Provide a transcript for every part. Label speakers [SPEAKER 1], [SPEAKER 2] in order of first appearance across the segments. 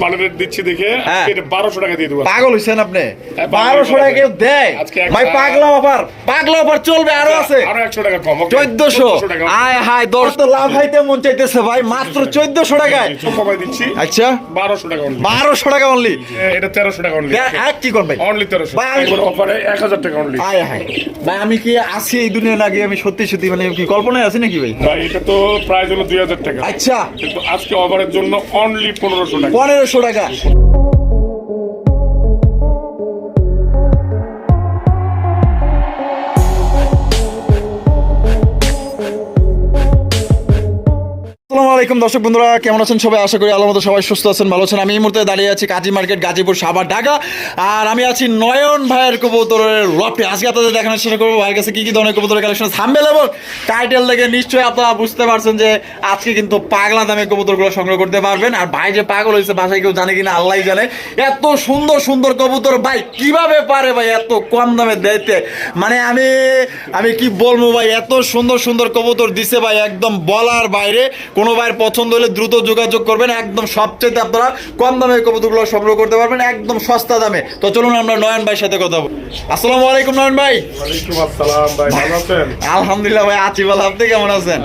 [SPEAKER 1] পানের দিচ্ছি দেখে
[SPEAKER 2] হ্যাঁ।
[SPEAKER 1] এটা বারোশো টাকা দিয়ে দেবো।
[SPEAKER 2] পাগল হইছেন আপনি?
[SPEAKER 1] হ্যাঁ, পাগল
[SPEAKER 2] বারোশো টাকা কেউ দেয়? ভাই পাগলা অফার পাগলা অফার চলবে আরও আছে।
[SPEAKER 1] আরও একশো টাকা কম 1400
[SPEAKER 2] আয় হায় দশ। তো লাভ হাইতে মন চাইতেছে ভাই? মাত্র চোদ্দশো টাকায়।
[SPEAKER 1] কমাই দিচ্ছি।
[SPEAKER 2] আচ্ছা।
[SPEAKER 1] বারোশো টাকা only।
[SPEAKER 2] বারোশো টাকা অনলি
[SPEAKER 1] এটা তেরোশো টাকা অনলি
[SPEAKER 2] এক কি করবে?
[SPEAKER 1] অনলি তেরোশো।
[SPEAKER 2] ভাই, আমি-
[SPEAKER 1] অফারে এক হাজার টাকা অনলি
[SPEAKER 2] আয় হায়। ভাই আমি কি আছি এই দুনিয়া নাকি? আমি সত্যি সত্যি মানে কি কল্পনায় আছি নাকি ভাই?
[SPEAKER 1] ভাই এটা তো প্রায় হলো দুই হাজার টাকা।
[SPEAKER 2] আচ্ছা।
[SPEAKER 1] কিন্তু আজকে অফারের জন্য অনলি পনেরোশো টাকা।
[SPEAKER 2] পনেরোশো টাকা। আলাইকুম দর্শক বন্ধুরা, কেমন আছেন সবাই? আশা করি আল্লাহ মতো সবাই সুস্থ আছেন, ভালো আছেন। আমি এই মুহূর্তে দাঁড়িয়ে আছি কাজী মার্কেট গাজীপুর সাভার ঢাকা। আর আমি আছি নয়ন ভাইয়ের কবুতরের রপে আজকে আপনাদের দেখানোর চেষ্টা করব ভাইয়ের কাছে কি কি ধরনের কবুতরের কালেকশন থামবেল এবং টাইটেল দেখে নিশ্চয়ই আপনারা বুঝতে পারছেন যে আজকে কিন্তু পাগলা দামে কবুতরগুলো সংগ্রহ করতে পারবেন। আর ভাই যে পাগল হয়েছে, বাসায় কেউ জানে কিনা আল্লাহ জানে। এত সুন্দর সুন্দর কবুতর, ভাই, কীভাবে পারে ভাই এত কম দামে দিতে? মানে আমি আমি কি বলব ভাই, এত সুন্দর সুন্দর কবুতর দিছে ভাই একদম বলার বাইরে। কোনো ভাইয়ের পছন্দ হলে দ্রুত যোগাযোগ করবেন। একদম সবচেয়ে আপনারা কম দামে কবুতরগুলো সংগ্রহ করতে পারবেন। একদম সস্তা দামে। তো চলুন আমরা নয়ন ভাইয়ের সাথে কথা বলি। আসসালামু আলাইকুম নয়ন ভাই।
[SPEAKER 1] আসসালাম ভাই ভালো আছেন?
[SPEAKER 2] আলহামদুলিল্লাহ ভাই আছি ভালো আপনি কেমন আছেন?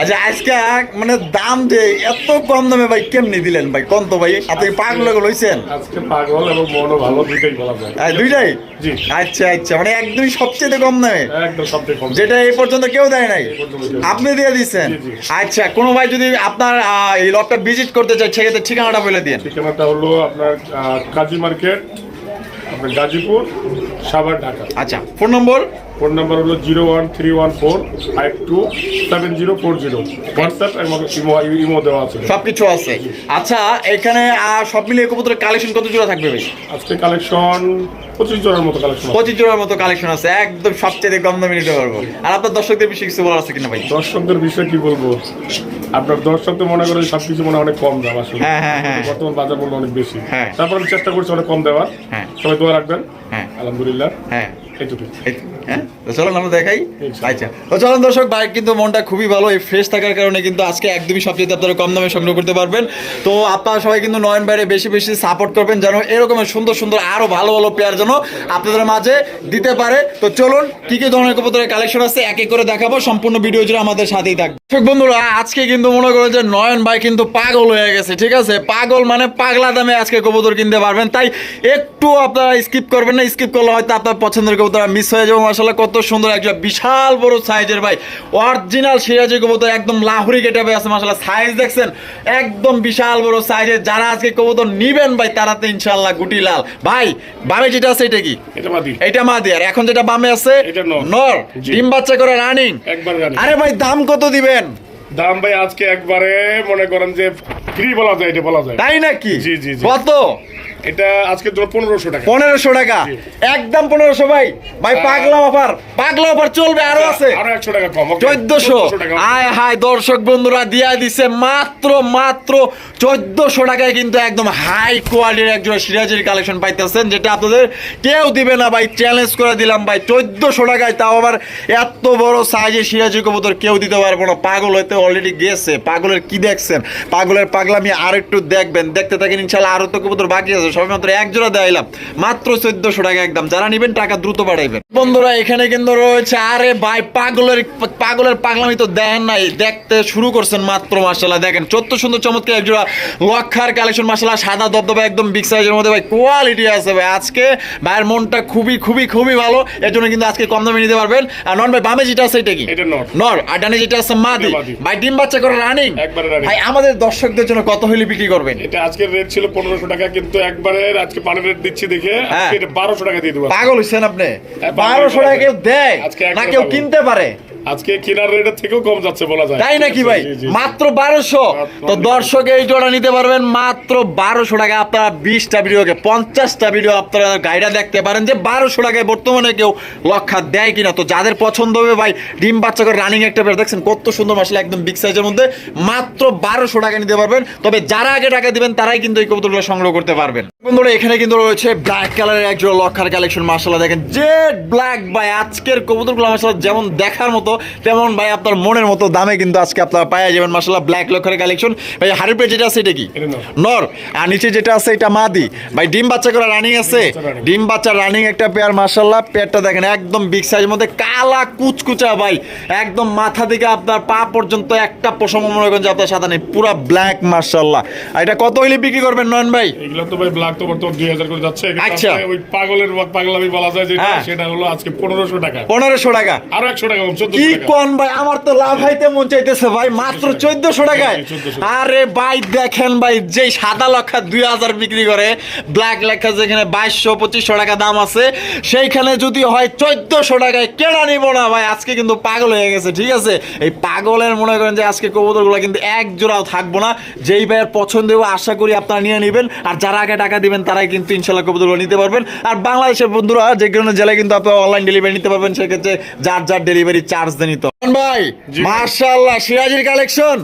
[SPEAKER 2] আচ্ছা আজকে মানে দাম যে এত কম দামে ভাই কেমনি দিলেন ভাই? কোন তো ভাই আপনি পাগল লইছেন
[SPEAKER 1] আজকে পাগল এবং মনও ভালো দুইটাই বলা যায়।
[SPEAKER 2] দুইটাই?
[SPEAKER 1] জি।
[SPEAKER 2] আচ্ছা আচ্ছা মানে একদমই সবচেয়ে কম দামে?
[SPEAKER 1] একদম সবচেয়ে কম।
[SPEAKER 2] যেটা এই পর্যন্ত কেউ দেয় নাই? আপনি দিয়ে দিচ্ছেন। আচ্ছা কোনো ভাই যদি আপনার এই লটটা ভিজিট করতে চাই সেক্ষেত্রে ঠিকানাটা বলে দিন।
[SPEAKER 1] ঠিকানাটা হলো আপনার কাজী মার্কেট আপনার গাজীপুর সাভার ঢাকা।
[SPEAKER 2] আচ্ছা ফোন নম্বর
[SPEAKER 1] ফোন নাম্বার হলো zero one three one four five two seven zero four zero. WhatsApp এবং ইমো ইমো দেওয়া আছে।
[SPEAKER 2] সবকিছু আছে। আচ্ছা এখানে সব মিলিয়ে কবুতরের কালেকশন কত জোড়া থাকবে ভাই
[SPEAKER 1] আজকে কালেকশন পঁচিশ জোড়ার মতো কালেকশন
[SPEAKER 2] পঁচিশ জোড়ার মতো কালেকশন আছে। একদম সবচেয়ে কম দামে নিতে পারব। আর আপনার দর্শকদের বেশি কিছু বলার আছে কিনা ভাই?
[SPEAKER 1] দর্শকদের বিষয়ে কি বলব? আপনার দর্শক তো মনে করেন সবকিছু মনে হয় অনেক কম দাম আসলে।
[SPEAKER 2] হ্যাঁ, হ্যাঁ, হ্যাঁ।
[SPEAKER 1] বর্তমান বাজার মূল্য অনেক বেশি।
[SPEAKER 2] হ্যাঁ।
[SPEAKER 1] তারপর আমি চেষ্টা করছি অনেক কম দেওয়ার।
[SPEAKER 2] হ্যাঁ।
[SPEAKER 1] সবাই দোয়া রাখবেন।
[SPEAKER 2] হ্যাঁ।
[SPEAKER 1] আলহামদুলিল্লাহ।
[SPEAKER 2] হ্যাঁ।
[SPEAKER 1] এইটুকুই।
[SPEAKER 2] এই তো, হ্যাঁ? তো চলুন আমরা দেখাই। আচ্ছা। তো চলুন দর্শক বাইক কিন্তু মনটা খুবই ভালো এই ফ্রেশ থাকার কারণে কিন্তু আজকে একদমই সবচেয়ে আপনারা কম দামে সংগ্রহ করতে পারবেন। তো আপনারা সবাই কিন্তু নয়ন বাইরে বেশি বেশি সাপোর্ট করবেন যেন এরকমের সুন্দর সুন্দর আরও ভালো ভালো পেয়ার যেন আপনাদের মাঝে দিতে পারে। তো চলুন কি কি ধরনের কবুতরের কালেকশন আছে এক এক করে দেখাবো। সম্পূর্ণ ভিডিও জুড়ে আমাদের সাথেই থাকবে দর্শক বন্ধুরা আজকে কিন্তু মনে করো যে নয়ন ভাই কিন্তু পাগল হয়ে গেছে ঠিক আছে? পাগল মানে পাগলা দামে আজকে কবুতর কিনতে পারবেন। তাই একটু আপনারা স্কিপ করবেন না স্কিপ করলে হয়তো আপনার পছন্দের কবুতর মিস হয়ে যাবে মাসাল্লাহ কত সুন্দর একটা বিশাল বড় সাইজের ভাই। অরিজিনাল সিরাজি কবুতর একদম লাহুরি গেটাবে আছে মাসাল্লাহ সাইজ দেখছেন? একদম বিশাল বড় সাইজের। যারা আজকে কবুতর নিবেন ভাই তারা তো ইনশাল্লাহ গুটি লাল। ভাই বামে যেটা আছে এটা কি?
[SPEAKER 1] এটা বাদি
[SPEAKER 2] এইটা মা দিয়ে আর এখন যেটা বামে আছে
[SPEAKER 1] নর।
[SPEAKER 2] ডিম বাচ্চা করে রানিং। আরে ভাই দাম কত দিবেন?
[SPEAKER 1] দাম ভাই আজকে একবারে মনে করেন যে ফ্রি বলা যায় এটা বলা যায়।
[SPEAKER 2] তাই নাকি?
[SPEAKER 1] জি, জি।
[SPEAKER 2] কত?
[SPEAKER 1] এটা আজকের জন্য পনেরোশো টাকা।
[SPEAKER 2] পনেরোশো টাকা। একদম পনেরোশো ভাই। ভাই পাগলা অফার। পাগলা অফার চলবে আরও আছে।
[SPEAKER 1] আরও একশো টাকা কম
[SPEAKER 2] চোদ্দশো। আয় হায় দর্শক বন্ধুরা দিয়া দিছে মাত্র মাত্র চোদ্দশো টাকায় কিন্তু একদম হাই কোয়ালিটির একজন সিরাজের কালেকশন পাইতেছেন যেটা আপনাদের কেউ দিবে না ভাই চ্যালেঞ্জ করে দিলাম ভাই। চোদ্দশো টাকায় তাও আবার এত বড় সাইজের সিরাজি কবুতর কেউ দিতে পারব না। পাগল হইতে অলরেডি গেছে পাগলের কি দেখছেন? পাগলের পাগলামি আর একটু দেখবেন। দেখতে থাকেন ইনশাল্লাহ আরও তো কবুতর বাকি আছে সবে মাত্র এক জোড়া দেখাইলাম মাত্র চোদ্দশো টাকা একদম। যারা নিবেন টাকা দ্রুত বাড়াইবেন। বন্ধুরা এখানে কিন্তু রয়েছে আরে ভাই পাগলের পাগলের পাগলামি তো দেখেন নাই। দেখতে শুরু করছেন মাত্র মাসাল্লাহ দেখেন চোদ্দ সুন্দর চমৎকার এক জোড়া লক্ষার কালেকশন মাসাল্লাহ সাদা দবদবা একদম বিগ সাইজের মধ্যে ভাই কোয়ালিটি আছে ভাই। আজকে ভাইয়ের মনটা খুবই খুবই খুবই ভালো। এর জন্য কিন্তু আজকে কম দামে নিতে পারবেন। আর নন ভাই বামে যেটা আছে এটা কি?
[SPEAKER 1] নর।
[SPEAKER 2] আর ডানে যেটা আছে মাদি। ভাই ডিম বাচ্চা করে রানিং ভাই আমাদের দর্শকদের জন্য কত হইলে বিক্রি করবেন?
[SPEAKER 1] এটা আজকের রেট ছিল পনেরোশো টাকা কিন্তু একবারে আজকে রেট দিচ্ছি দেখে
[SPEAKER 2] হ্যাঁ।
[SPEAKER 1] আজকে এটা বারোশো টাকা দিয়ে দেবো।
[SPEAKER 2] পাগল হইছেন আপনি।
[SPEAKER 1] হ্যাঁ, পাগল
[SPEAKER 2] বারোশো টাকা কেউ দেয় না কেউ কিনতে পারে।
[SPEAKER 1] আজকে কেনার রেটের থেকেও কম যাচ্ছে বলা যায়।
[SPEAKER 2] তাই নাকি ভাই। মাত্র বারোশো। তো দর্শক এই জোড়া নিতে পারবেন মাত্র বারোশো টাকা। আপনারা বিশটা ভিডিওকে পঞ্চাশটা ভিডিও আপনারা গাইডা দেখতে পারেন যে বারোশো টাকায় বর্তমানে কেউ লক্ষা দেয় কিনা। তো যাদের পছন্দ হবে ভাই ডিম বাচ্চা করে রানিং একটা বের দেখছেন কত সুন্দর মশলা একদম বিগ সাইজের মধ্যে। মাত্র বারোশো টাকা নিতে পারবেন। তবে যারা আগে টাকা দিবেন তারাই কিন্তু এই কবুতরগুলো সংগ্রহ করতে পারবেন। বন্ধুরা এখানে কিন্তু রয়েছে ব্ল্যাক কালারের এক জোড়া লক্ষার কালেকশন মাসাল্লাহ দেখেন। জেড ব্ল্যাক ভাই আজকের কবুতরগুলো মাসাল্লাহ যেমন দেখার মতো মতো তেমন ভাই আপনার মনের মতো দামে কিন্তু আজকে আপনারা পাওয়া যাবেন মাসাল্লাহ ব্ল্যাক লক্ষের কালেকশন ভাই হাড়ির পেয়ে যেটা আছে এটা কি?
[SPEAKER 1] নর।
[SPEAKER 2] আর নিচে যেটা আছে এটা মাদি। ভাই ডিম বাচ্চা করে রানিং আছে। ডিম বাচ্চা রানিং একটা পেয়ার মাসাল্লাহ পেয়ারটা দেখেন একদম বিগ সাইজের মধ্যে কালা কুচকুচা ভাই। একদম মাথা থেকে আপনার পা পর্যন্ত একটা পশম মনে করেন যে আপনার সাদা নেই পুরা ব্ল্যাক মার্শাল্লাহ আর এটা কত হইলে বিক্রি করবেন নয়ন ভাই?
[SPEAKER 1] এগুলো তো ভাই ব্ল্যাক তো বর্তমান দুই হাজার করে যাচ্ছে।
[SPEAKER 2] আচ্ছা।
[SPEAKER 1] আসলে ওই পাগলের পাগলামি বলা যায় যেটা
[SPEAKER 2] হ্যাঁ।
[SPEAKER 1] সেটা হলো আজকে পনেরোশো টাকা।
[SPEAKER 2] পনেরোশো টাকা।
[SPEAKER 1] আরও একশো টাকা কম
[SPEAKER 2] কি কোন ভাই? আমার তো লাভ হাইতে মন চাইতেছে ভাই মাত্র চোদ্দশো টাকায়। আরে ভাই দেখেন ভাই যে সাদা লক্ষা দুই হাজার বিক্রি করে ব্ল্যাক লেখা যেখানে বাইশশো পঁচিশশো টাকা দাম আছে সেইখানে যদি হয় চোদ্দশো টাকায় কেনা নিব না ভাই। আজকে কিন্তু পাগল হয়ে গেছে ঠিক আছে? এই পাগলের মনে করেন যে আজকে কবুতরগুলো কিন্তু এক জোড়াও থাকব না। যেই ভাইয়ের পছন্দ হবে আশা করি আপনারা নিয়ে নেবেন আর যারা আগে টাকা দিবেন তারাই কিন্তু ইনশাল্লাহ কবুতরগুলো নিতে পারবেন। আর বাংলাদেশের বন্ধুরা যে কোনো জেলায় কিন্তু আপনারা অনলাইন ডেলিভারি নিতে পারবেন সেক্ষেত্রে যার যার ডেলিভারি চার্জ দিয়ে ভাই মার্শাল্লাহ সিরাজির কালেকশন।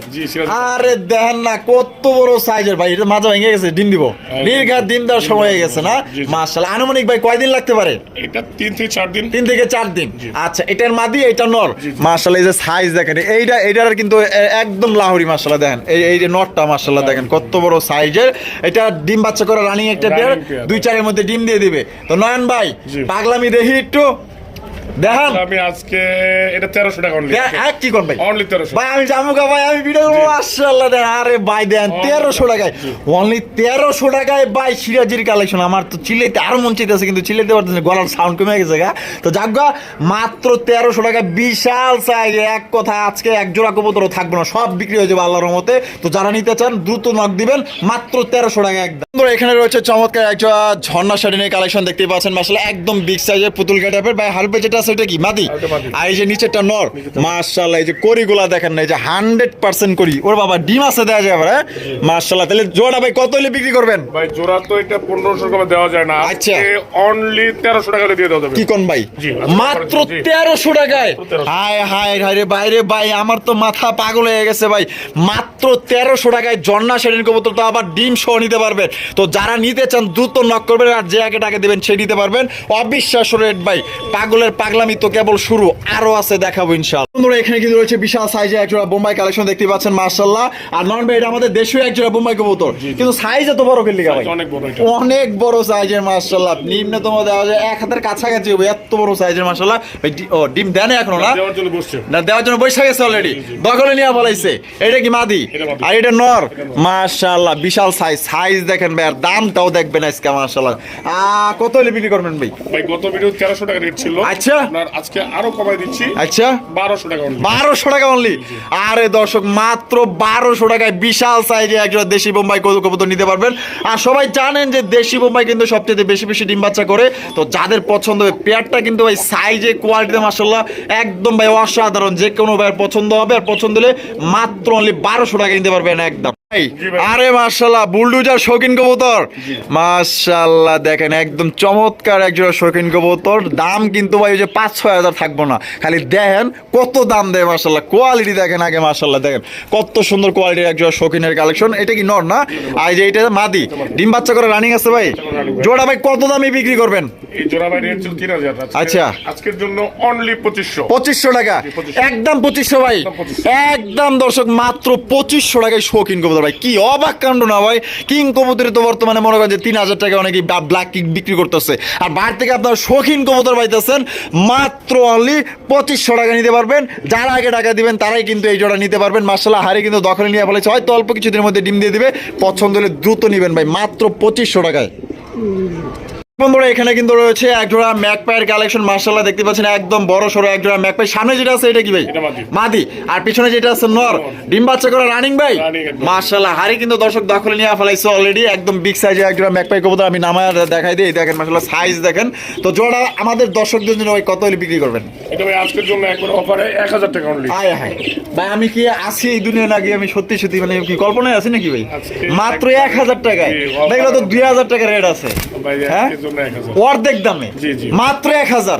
[SPEAKER 2] আরে দেখেন না কত বড় সাইজের ভাই এটা মাথা ভেঙে গেছে ডিম দিব। নির্ঘাত ডিম দেওয়ার সময় হয়ে গেছে না?
[SPEAKER 1] জি, জি।
[SPEAKER 2] মার্শাল্লাহ আনুমানিক ভাই কয়দিন লাগতে পারে?
[SPEAKER 1] এটা তিন থেকে চার দিন।
[SPEAKER 2] তিন থেকে চার দিন। আচ্ছা এটার মাদি এটা নর
[SPEAKER 1] জি, জি।
[SPEAKER 2] মার্শাল্লাহ এই যে সাইজ দেখেন এইটা এইটার কিন্তু একদম লাহোরি মার্শাল্লাহ দেখেন। এই এই যে নটটা মার্শাল্লাহ দেখেন কত বড় সাইজের এটা ডিম বাচ্চা করা রানিং একটা পেয়ার দুই চারের মধ্যে ডিম দিয়ে দিবে। তো নয়ন ভাই পাগলামি দেখি একটু। দেখান।
[SPEAKER 1] আমি আজকে এটা টাকা অনলি
[SPEAKER 2] এক কি কোন ভাই
[SPEAKER 1] অনলি
[SPEAKER 2] ভাই আমি ভাই আমি ভিডিও করব। মাশাআল্লাহ দেন আরে ভাই দেন টাকায়। অনলি টাকায় ভাই সিরাজির কালেকশন আমার তো আরও মন চাইতেছে কিন্তু চিল্লাইতে পারতেছে গলার সাউন্ড কমে গেছে গা। তো মাত্র টাকা বিশাল সাইজ এক কথা আজকে এক জোড়া কবুতরও থাকবে না। সব বিক্রি হয়ে যাবে আল্লাহর মতে তো যারা নিতে চান দ্রুত নক দিবেন। মাত্র তেরোশো টাকা একদম। এখানে রয়েছে চমৎকার একটা ঝর্ণা শাড়িনের কালেকশন দেখতে পাচ্ছেন। মাসালে একদম বিগ সাইজের পুতুল গেটাপের ভাই হালপে যেটা আছে এটা কি? মাদি? আর এই যে নিচেরটা নর মার্শাল্লাহ এই যে করিগুলা দেখেন না এই যে হান্ড্রেড পার্সেন্ট করি ওর বাবা ডিম আছে দেওয়া যায় আবার হ্যাঁ? মার্শাল্লাহ তাহলে জোড়া ভাই কত হলে বিক্রি করবেন?
[SPEAKER 1] ভাই জোড়া তো এটা পনেরোশো টাকা দেওয়া যায় না।
[SPEAKER 2] আচ্ছা।
[SPEAKER 1] অনলি তেরোশো টাকা দিয়ে দেওয়া যাবে।
[SPEAKER 2] কি কোন ভাই?
[SPEAKER 1] আচ্ছা,
[SPEAKER 2] মাত্র তেরোশো টাকায়? হায় হায় হায় রে ভাই আমার তো মাথা পাগল হয়ে গেছে ভাই। মাত্র তেরোশো টাকায় জন্না শ্রেণির কবুতর তো আবার ডিম সহ নিতে পারবেন। তো যারা নিতে চান দ্রুত নক করবেন আর যে আগে টাকা দেবেন সে নিতে পারবেন। অবিশ্বাস্য রেট ভাই পাগলের পাগলামি তো কেবল শুরু আরও আছে দেখাবো ইনশাআল্লাহ। বন্ধুরা এখানে কিন্তু রয়েছে বিশাল সাইজে একজোড়া বোম্বাই কালেকশন দেখতে পাচ্ছেন মার্শাল্লাহ আর নন ভাই এটা আমাদের দেশীয় একজোড়া বোম্বাই কবুতর। কিন্তু সাইজ এত বড় খেললি ভাই।
[SPEAKER 1] অনেক বড়
[SPEAKER 2] অনেক বড় সাইজের মার্শাল্লাহ নিম্নতম দেওয়া যায় এক হাতের কাছাকাছি হবে এত বড় সাইজের মার্শাল্লাহ ও ডিম দেন এখনও না?
[SPEAKER 1] দেওয়ার জন্য বসছে।
[SPEAKER 2] না দেওয়ার জন্য বৈশা গেছে অলরেডি দখলে নিয়ে বলাইছে। এটা কি মাদি? আর এটা নর। মাশাআল্লাহ বিশাল সাইজ সাইজ দেখেন ভাই আর দামটাও দেখবেন আজকে মাশাআল্লাহ। আ কত হলে বিক্রি করবেন ভাই?
[SPEAKER 1] ভাই গত ভিডিও তেরোশো টাকা রেট ছিল।
[SPEAKER 2] আচ্ছা।
[SPEAKER 1] আপনার আজকে আরও কমাই দিচ্ছি।
[SPEAKER 2] আচ্ছা।
[SPEAKER 1] বারোশো টাকা
[SPEAKER 2] বারোশো টাকা অনলি আরে দর্শক মাত্র বারোশো টাকায় বিশাল সাইজে একজন দেশি বোম্বাই কবুতর নিতে পারবেন। আর সবাই জানেন যে দেশি বোম্বাই কিন্তু সবচেয়ে বেশি বেশি ডিম বাচ্চা করে। তো যাদের পছন্দ হবে পেয়ারটা কিন্তু ভাই সাইজে কোয়ালিটিতে মাসাল্লাহ একদম ভাই অসাধারণ। যে কোনো ভাইয়ের পছন্দ হবে আর পছন্দ হলে মাত্র অনলি বারোশো টাকা নিতে পারবেন একদম। ভাই,
[SPEAKER 1] ভাই।
[SPEAKER 2] আরে মার্শাল্লাহ বুলডুজার শৌখিন কবুতর। মার্শাল্লাহ দেখেন একদম চমৎকার একজোড়া শৌখিন কবুতর। দাম কিন্তু ভাই ওই যে পাঁচ ছয় হাজার থাকব না। খালি দেখেন কত দাম দেয় মার্শাল্লাহ কোয়ালিটি দেখেন আগে মার্শাল্লাহ দেখেন। কত সুন্দর কোয়ালিটির একজোড়া শৌখিনের কালেকশন এটা কি নর না? আর যে এটা মাদি। ডিম বাচ্চা করে রানিং আছে ভাই? জোড়া ভাই কত দামে বিক্রি করবেন? আচ্ছা।
[SPEAKER 1] আজকের জন্য অনলি পঁচিশশো।
[SPEAKER 2] পঁচিশশো টাকা। একদম পঁচিশশো ভাই।
[SPEAKER 1] একদম 2500
[SPEAKER 2] একদম দর্শক মাত্র পঁচিশশো টাকায় শৌখিন কবুতর। ভাই কি অবাক কাণ্ড না ভাই? কিং কবুতরে তো বর্তমানে মনে করেন যে তিন হাজার টাকা অনেকেই ব্ল্যাক কিং বিক্রি করতেছে। আর বাইরে থেকে আপনার শৌখিন কবুতর পাইতেছেন, মাত্র অনলি পঁচিশশো টাকা নিতে পারবেন। যারা আগে টাকা দিবেন, তারাই কিন্তু এই জোড়া নিতে পারবেন। মার্শাল্লাহ হারে কিন্তু দখলে নিয়ে ফেলেছে। হয়তো অল্প কিছুদিনের মধ্যে ডিম দিয়ে দিবে। পছন্দ হলে দ্রুত নেবেন ভাই, মাত্র পঁচিশশো টাকায়। বন্ধুরা এখানে কিন্তু রয়েছে এক জোড়া ম্যাক পায়ের কালেকশন মার্শাল্লাহ দেখতে পাচ্ছেন একদম বড় সড়ো এক জোড়া ম্যাক পাই সামনে যেটা আছে এটা কি ভাই?
[SPEAKER 1] মাদি।
[SPEAKER 2] আর পিছনে যেটা আছে নর। ডিম বাচ্চা করে রানিং ভাই? মার্শাল্লাহ হারি কিন্তু দর্শক দখলে নিয়ে ফেলাইছে অলরেডি একদম বিগ সাইজে এক জোড়া ম্যাক পাই কবুতর আমি নামায় দেখাই দিই। দেখেন মার্শাল্লাহ সাইজ দেখেন। তো জোড়া আমাদের দর্শকদের জন্য ভাই কত হলে বিক্রি করবেন?
[SPEAKER 1] এটা ভাই আজকের জন্য একবার অফারে এক হাজার টাকা অনলি
[SPEAKER 2] হায় ভাই আমি কি আছি এই দুনিয়া নাকি? আমি সত্যি সত্যি মানে কি কল্পনায় আছি নাকি ভাই? মাত্র এক হাজার টাকায়।
[SPEAKER 1] জি, offer
[SPEAKER 2] দেখল তো দুই হাজার টাকা রেট আছে।
[SPEAKER 1] ভাই
[SPEAKER 2] হ্যাঁ? অর্ধেক দামে। মাত্র এক হাজার?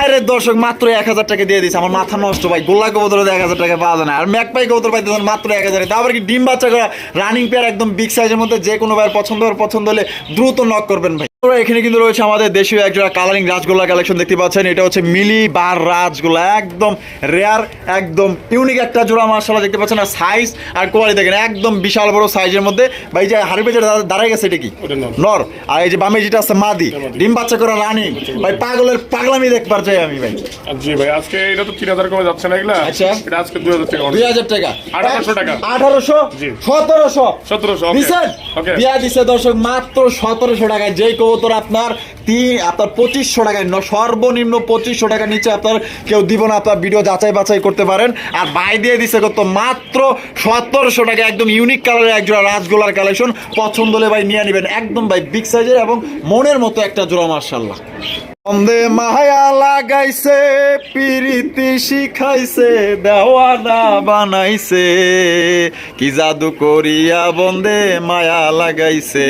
[SPEAKER 2] আরে দর্শক মাত্র এক হাজার টাকা দিয়ে দিচ্ছে আমার মাথা নষ্ট ভাই গোল্লা কবুতর এক হাজার টাকা পাওয়া যায় না। আর ম্যাকপাই কবুতর পাইতে মাত্র এক হাজার। তারপর কি ডিম বাচ্চা করা রানিং পেয়ার একদম বিগ সাইজের মধ্যে যে কোনো ভাইয়ের পছন্দ পছন্দ হলে দ্রুত নক করবেন ভাই। এখানে কিন্তু রয়েছে আমাদের দেশীয় একজোড়া কালারিং রাজগোল্লা কালেকশন দেখতে পাচ্ছেন। এটা হচ্ছে মিলি বার রাজগোল্লা একদম রেয়ার একদম ইউনিক একটা জোড়া মার্শাল্লাহ দেখতে পাচ্ছেন। আর সাইজ আর কোয়ালিটি দেখেন একদম বিশাল বড় সাইজের মধ্যে। ভাই যে হারিপে যেটা দা- দাঁড়ায় গেছে এটা কি?
[SPEAKER 1] নর।
[SPEAKER 2] আর এই যে বামে যেটা আছে মাদি। ডিম বাচ্চা করা রানী। ভাই পাগলের পাগলামি দেখবার চাই আমি ভাই।
[SPEAKER 1] জি ভাই আজকে এটা তো তিন হাজার কমে যাচ্ছে না এগুলা?
[SPEAKER 2] আচ্ছা।
[SPEAKER 1] এটা আজকে দুই হাজার টাকা
[SPEAKER 2] দুই হাজার টাকা।
[SPEAKER 1] 1800 টাকা।
[SPEAKER 2] আঠারোশো? সতেরোশো?
[SPEAKER 1] সতেরোশো
[SPEAKER 2] দিয়া দিছে দর্শক মাত্র সতেরোশো টাকায় যে কবুতর আপনার তিন আপনার পঁচিশশো টাকায় সর্বনিম্ন পঁচিশশো টাকার নিচে আপনার কেউ দিব না, আপনার ভিডিও যাচাই বাছাই করতে পারেন। আর বাই দিয়ে দিছে কত? মাত্র সতেরোশো টাকা, একদম ইউনিক কালারের একজোড়া রাজগোলার কালেকশন পছন্দ হলে ভাই নিয়ে নেবেন। একদম ভাই বিগ সাইজের এবং মনের মতো একটা জোড়া মার্শাল্লাহ বন্দে মায়া লাগাইছে, পিরিতি শিখাইছে, দেওয়ানা বানাইছে। কি জাদু করিয়া বন্দে মায়া লাগাইছে।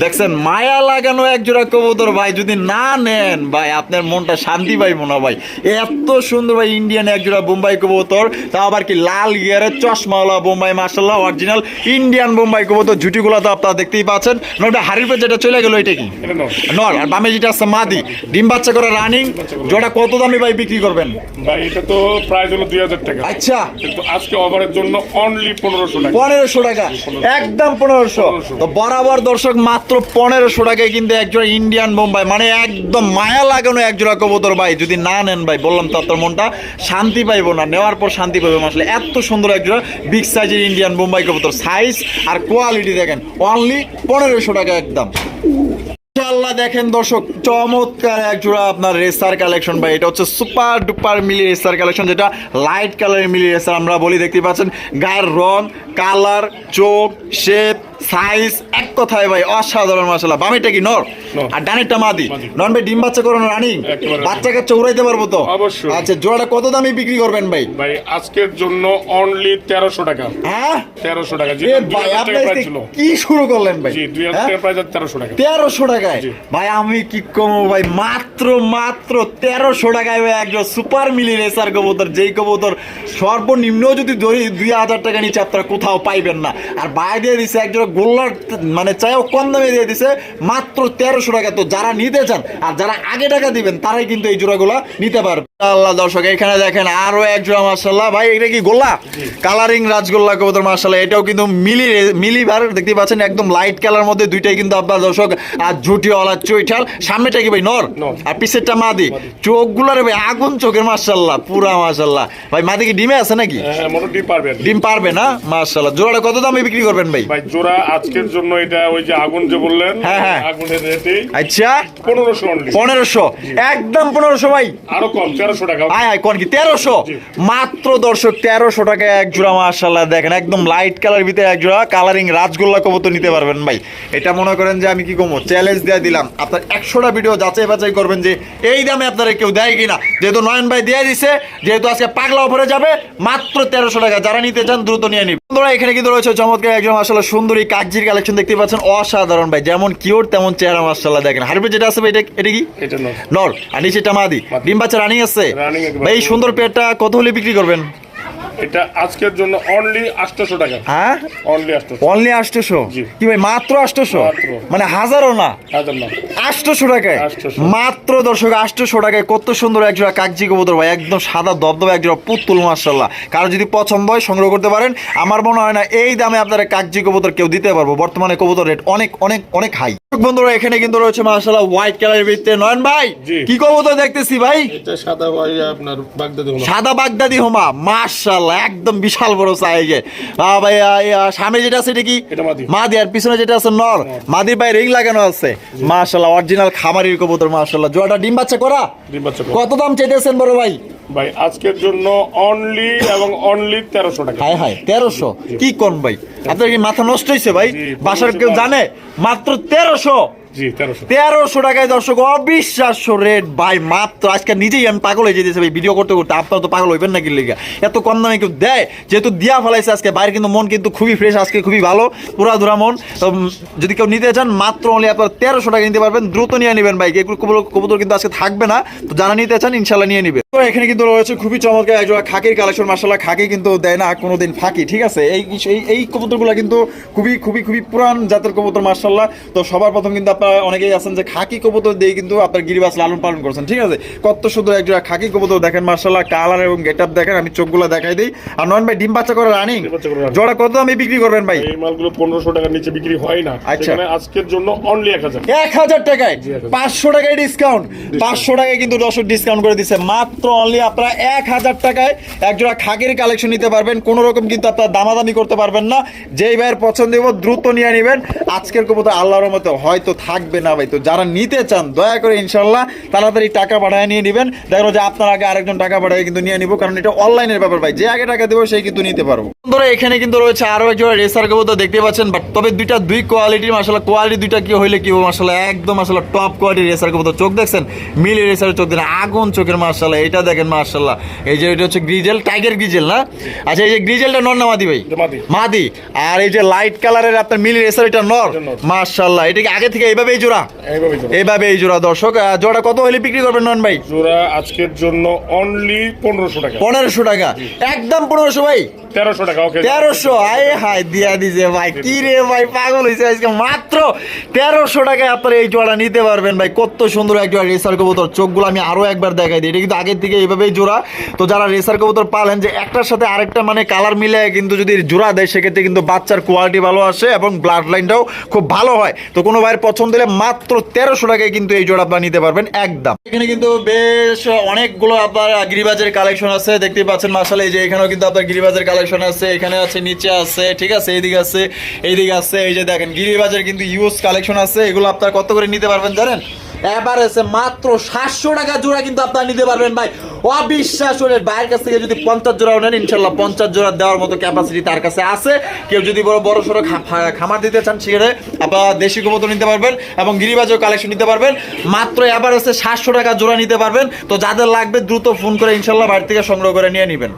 [SPEAKER 2] দেখছেন, মায়া লাগানো এক জোড়া কবুতর ভাই যদি না নেন ভাই আপনার মনটা শান্তি পাইব না ভাই। এত সুন্দর ভাই ইন্ডিয়ান এক জোড়া বোম্বাই কবুতর তা আবার কি লাল গিয়ারের চশমাওয়ালা বোম্বাই মার্শাল্লাহ অরিজিনাল ইন্ডিয়ান বোম্বাই কবুতর জুটিগুলো তো আপনারা দেখতেই পাচ্ছেন। নটা হাড়ির পে যেটা চলে গেল এটা কি?
[SPEAKER 1] নর।
[SPEAKER 2] আর বামে যেটা আছে মাদি। ডিম বাচ্চা করে রানিং যেটা কত দামে ভাই বিক্রি করবেন?
[SPEAKER 1] ভাই এটা তো প্রাইস হলো দুই হাজার টাকা।
[SPEAKER 2] আচ্ছা।
[SPEAKER 1] কিন্তু আজকে অফারের জন্য অনলি পনেরোশো টাকা।
[SPEAKER 2] পনেরোশো টাকা। একদম পনেরোশো। তো বরাবর দর্শক মাত্র পনেরোশো টাকায় কিন্তু একজোড়া ইন্ডিয়ান বোম্বাই। মানে একদম মায়া লাগানো একজোড়া কবুতর ভাই, যদি না নেন ভাই, বললাম তো আপনার মনটা, শান্তি পাইবো না, নেওয়ার পর শান্তি পাইবো আসলে এত সুন্দর একজোড়া বিগ সাইজের ইন্ডিয়ান বোম্বাই কবুতর সাইজ আর কোয়ালিটি দেখেন অনলি পনেরোশো টাকা একদম। ইনশাআল্লাহ দেখেন দর্শক, চমৎকার এক জোড়া আপনার রেসার কালেকশন ভাই। এটা হচ্ছে super duper mili racer collection যেটা লাইট কালারের মিলি রেসার আমরা বলি, দেখতে পাচ্ছেন? গায়ের রং কালার চোখ শেপ সাইজ এক কথায় ভাই অসাধারণ মশলা বামিটা কি? নর। আর ডানেরটা মাদি। নন ভাই ডিম বাচ্চা রানিং? পারব তো?
[SPEAKER 1] অবশ্যই।
[SPEAKER 2] আচ্ছা জোড়াটা কত দামে বিক্রি করবেন ভাই?
[SPEAKER 1] ভাই আজকের জন্য অনলি তেরোশো টাকা।
[SPEAKER 2] হ্যাঁ?
[SPEAKER 1] তেরোশো টাকা
[SPEAKER 2] ভাই আপনি কি শুরু করলেন ভাই? হ্যাঁ?
[SPEAKER 1] তেরোশো টাকা।
[SPEAKER 2] তেরোশো টাকায়? ভাই আমি কি কমো ভাই মাত্র মাত্র তেরোশো টাকায় ভাই একজন সুপার মিলি রেসার কবুতর যেই কবুতর সর্বনিম্ন যদি ধরি দুই হাজার টাকা নিচে আপনারা কোথাও পাইবেন না। আর বাইরে দিয়ে দিছে একজন গোল্লার মানে চাইও কম দামে দিয়ে দিছে, মাত্র তেরোশো টাকা। তো যারা নিতে চান আর যারা আগে টাকা দিবেন, তারাই কিন্তু এই জোড়াগুলা নিতে পারবে। আল্লাহ দর্শক এখানে দেখেন আরও এক জোড়া মার্শাল্লাহ ভাই এটা কি গোল্লা? কালারিং রাজগোল্লা কবুতর মার্শাল্লাহ এটাও কিন্তু মিলি মিলি ভার দেখতে পাচ্ছেন একদম লাইট কালার মধ্যে দুইটাই কিন্তু আপনার দর্শক আর ঝুটিওয়ালা চৈঠাল। সামনেটা কি ভাই নর। আর পিছেরটা মাদি। চোখগুলার ভাই আগুন চোখের মার্শাল্লাহ পুরা মার্শাল্লাহ ভাই মাদি কি ডিমে আছে নাকি?
[SPEAKER 1] হ্যাঁ মোটামুটি পারবেন
[SPEAKER 2] ডিম পারবে না? মার্শাল্লাহ জোড়াটা কত দামে বিক্রি করবেন ভাই?
[SPEAKER 1] ভাই জোড়া আজকের জন্য এটা ওই যে আগুন যে বললেন
[SPEAKER 2] হ্যাঁ, হ্যাঁ।
[SPEAKER 1] আগুনের রেটেই
[SPEAKER 2] আচ্ছা।
[SPEAKER 1] পনেরোশো
[SPEAKER 2] পনেরোশো। একদম পনেরোশো ভাই।
[SPEAKER 1] আরও কম টাকা।
[SPEAKER 2] আয় আয় কোন কি? তেরোশো? মাত্র দর্শক তেরোশো টাকায় এক জোড়া মার্শাল্লাহ দেখেন একদম লাইট কালার ভিতরে এক জোড়া কালারিং রাজগোল্লা কবুতর নিতে পারবেন ভাই। এটা মনে করেন যে আমি কি কমো চ্যালেঞ্জ দিয়ে দিলাম। আপনার একশোটা ভিডিও যাচাই বাছাই করবেন যে এই দামে আপনারা কেউ দেয় কিনা। যেহেতু নয়ন ভাই দিয়ে দিছে যেহেতু আজকে পাগলা অফারে যাবে মাত্র তেরোশো টাকা। যারা নিতে চান দ্রুত নিয়ে নিন বন্ধুরা এখানে কিন্তু রয়েছে চমৎকার একজন মাসাল্লাহ সুন্দরী কাকজির কালেকশন দেখতে পাচ্ছেন। অসাধারণ ভাই যেমন কিওর তেমন চেহারা মাসাল্লাহ দেখেন হারবে যেটা আছে ভাই এটা এটা কি? নর আর মাদি। ডিম বাচ্চা রানিং আছে। ভাই এই সুন্দর পেটটা কত হলে বিক্রি করবেন?
[SPEAKER 1] এটা আজকের জন্য অনলি আটশোশো টাকা।
[SPEAKER 2] হ্যাঁ?
[SPEAKER 1] অনলি আটশোশো
[SPEAKER 2] অনলি আটশোশো
[SPEAKER 1] জি।
[SPEAKER 2] কি ভাই মাত্র আটশোশো
[SPEAKER 1] মাত্র।
[SPEAKER 2] মানে হাজারও না?
[SPEAKER 1] হাজার না।
[SPEAKER 2] আটশোশো টাকায়?
[SPEAKER 1] 800
[SPEAKER 2] মাত্র দর্শক আটশোশো টাকায়। কত সুন্দর একজোড়া কাকজি কবুতর ভাই একদম সাদা দবদবে একজোড়া পুতুল মার্শাল্লাহ কারও যদি পছন্দ হয় সংগ্রহ করতে পারেন। আমার মনে হয় না এই দামে আপনারা কাকজি কবুতর কেউ দিতে পারব। বর্তমানে কবুতর রেট অনেক অনেক অনেক হাই বন্ধুরা এখানে কিন্তু রয়েছে মার্শাল্লাহ হোয়াইট কালারের ভিত্তিতে নয়ন ভাই
[SPEAKER 1] জি।
[SPEAKER 2] কি কবুতর দেখতেছি ভাই?
[SPEAKER 1] এটা সাদা ভাই আপনার বাগদাদি
[SPEAKER 2] সাদা বাগদাদি হোমা একদম বিশাল বড় সাইজে ভাই সামনে যেটা আছে এটা কি?
[SPEAKER 1] মাদি।
[SPEAKER 2] আর পিছনে যেটা আছে নর। মাদির পায়ে রিং লাগানো আছে। মার্শাল্লাহ অরিজিনাল খামারির কবুতর মার্শাল্লাহ জোড়াটা ডিম বাচ্চা করা?
[SPEAKER 1] ডিম বাচ্চা
[SPEAKER 2] কত দাম চাইতেছেন বড় ভাই?
[SPEAKER 1] ভাই আজকের জন্য অনলি এবং অনলি তেরোশো টাকা।
[SPEAKER 2] হায় হায় তেরোশো? কি কোন ভাই? আপনার কি মাথা নষ্ট হয়েছে ভাই? বাসার কেউ জানে? মাত্র তেরোশো।
[SPEAKER 1] তেরোশো।
[SPEAKER 2] টাকায় দর্শক, অবিশ্বাস্য রেট ভাই, মাত্র আজকে নিজেই আমি পাগল হয়ে যেতেছি ভাই ভিডিও করতে করতে। আপনারা তো পাগল হইবেন না কি লিগা? এত কম দামে কেউ দেয়? যেহেতু দিয়া ফেলাইছে আজকে, বাইরে কিন্তু মন কিন্তু খুবই ফ্রেশ আজকে খুবই ভালো পুরা ধুরা মন যদি কেউ নিতে চান, মাত্র অনলি আপনার তেরোশো টাকা নিতে পারবেন, দ্রুত নিয়ে নেবেন ভাই। এগুলো কবুতর কিন্তু আজকে থাকবে না। তো যারা নিতে চান ইনশাল্লাহ নিয়ে নিবে তো এখানে কিন্তু রয়েছে খুবই চমৎকার একজোড়া খাকির কালেকশন মার্শাল্লাহ খাকি কিন্তু দেয় না, কোনোদিন ফাঁকি, ঠিক আছে? এই এই কবুতরগুলো কিন্তু খুবই খুবই খুবই পুরান জাতের কবুতর মার্শাল্লাহ তো সবার প্রথম কিন্তু আপনারা আপনারা অনেকেই আছেন যে খাকি কবুতর দিয়ে কিন্তু আপনার গিরিবাস লালন পালন করছেন ঠিক আছে? কত সুন্দর একজোড়া খাকি কবুতর দেখেন মার্শাল্লাহ কালার এবং গেট আপ দেখেন আমি চোখগুলো দেখাই দিই। আর নন ভাই ডিম বাচ্চা করে রানিং। জোড়া কত আমি বিক্রি করবেন ভাই?
[SPEAKER 1] এই মালগুলো পনেরোশো টাকার নিচে বিক্রি হয় না।
[SPEAKER 2] আচ্ছা।
[SPEAKER 1] আজকের জন্য অনলি এক হাজার।
[SPEAKER 2] এক হাজার টাকায়। পাঁচশো টাকায় ডিসকাউন্ট পাঁচশো টাকায় কিন্তু দশ ডিসকাউন্ট করে দিচ্ছে। মাত্র অনলি আপনারা এক হাজার টাকায় একজোড়া খাগের কালেকশন নিতে পারবেন। কোনো রকম কিন্তু আপনারা দামাদামি করতে পারবেন না। যেই ভাইয়ের পছন্দ দ্রুত নিয়ে নেবেন। আজকের কবুতর আল্লাহর মতো হয়তো থাকবে না ভাই। তো যারা নিতে চান দয়া করে ইনশাল্লাহ তাড়াতাড়ি টাকা পাঠায় নিয়ে নেবেন। দেখো যে আপনার আগে আরেকজন টাকা পাঠায় কিন্তু নিয়ে নিব কারণ এটা অনলাইনের ব্যাপার ভাই। যে আগে টাকা দেবো সেই কিন্তু নিতে পারব। বন্ধুরা এখানে কিন্তু রয়েছে আরও একজোড়া রেসার কবুতর দেখতে পাচ্ছেন বাট তবে দুইটা দুই কোয়ালিটির মাসালা কোয়ালিটি দুইটা কি হইলে কি মাসালা একদম মাসালা টপ কোয়ালিটির রেসার কবুতর। চোখ দেখছেন? মিলি রেসারের চোখ দেন আগুন চোখের মাসালা এটা দেখেন মাসাল্লাহ এই যে এটা হচ্ছে গ্রিজেল টাইগার গ্রিজেল না? আচ্ছা এই যে গ্রিজেলটা নর না মাদি ভাই?
[SPEAKER 1] মাদি।
[SPEAKER 2] আর এই যে লাইট কালারের আপনার মিলি রেসার এটা নর?
[SPEAKER 1] নর।
[SPEAKER 2] এটা কি আগে থেকে এইভাবেই জোড়া?
[SPEAKER 1] এইভাবেই
[SPEAKER 2] এইভাবে এই জোড়া দর্শক। জোড়া কত হলে বিক্রি করবেন নন ভাই?
[SPEAKER 1] জোড়া আজকের জন্য অনলি পনেরোশো টাকা।
[SPEAKER 2] পনেরোশো টাকা। একদম পনেরোশো ভাই?
[SPEAKER 1] তেরোশো টাকা ওকে
[SPEAKER 2] তেরোশো, আয় হায়, দিয়া দিছে ভাই। কি রে ভাই, পাগল হয়েছে আজকে। মাত্র তেরোশো টাকায় আপনারা এই জোড়া নিতে পারবেন ভাই। কত সুন্দর এক জোড়া রেসার কবুতর। চোখগুলো আমি আরও একবার দেখাই দিই। এটা কিন্তু আগের থেকে এইভাবেই জোড়া। তো যারা রেসার কবুতর পালেন, যে একটার সাথে আরেকটা মানে কালার মিলে কিন্তু যদি জোড়া দেয়, সেক্ষেত্রে কিন্তু বাচ্চার কোয়ালিটি ভালো আসে এবং ব্লাড লাইনটাও খুব ভালো হয়। তো কোনো ভাইয়ের পছন্দ হলে মাত্র তেরোশো টাকায় কিন্তু এই জোড়া আপনারা নিতে পারবেন একদম। এখানে কিন্তু বেশ অনেকগুলো আপনার গিরিবাজের কালেকশন আছে। দেখতে পাচ্ছেন মাসালে যে এখানেও কিন্তু আপনার গিরিবাজের কালেকশন আছে, এখানে আছে, নিচে আছে, ঠিক আছে, এইদিকে আছে এইদিকে আছে, এই যে দেখেন, গিরিবাজের কিন্তু ইউজ কালেকশন আছে, এগুলো আপনার কত করে নিতে পারবেন জানেন? আছে মাত্র সাতশো টাকা জোড়া কিন্তু আপনারা নিতে পারবেন ভাই। অবিশ্বাস করে ভাইয়ের কাছ থেকে যদি পঞ্চাশ জোড়া নেন, ইনশাল্লাহ পঞ্চাশ জোড়া দেওয়ার মতো ক্যাপাসিটি তার কাছে আছে। কেউ যদি বড় বড় সড়ো খামার দিতে চান, সেখানে আপনারা দেশি গোবর নিতে পারবেন এবং গিরিবাজও কালেকশন নিতে পারবেন। মাত্র এবার হচ্ছে সাতশো টাকা জোড়া নিতে পারবেন। তো যাদের লাগবে দ্রুত ফোন করে ইনশাল্লাহ বাড়ি থেকে সংগ্রহ করে নিয়ে নেবেন।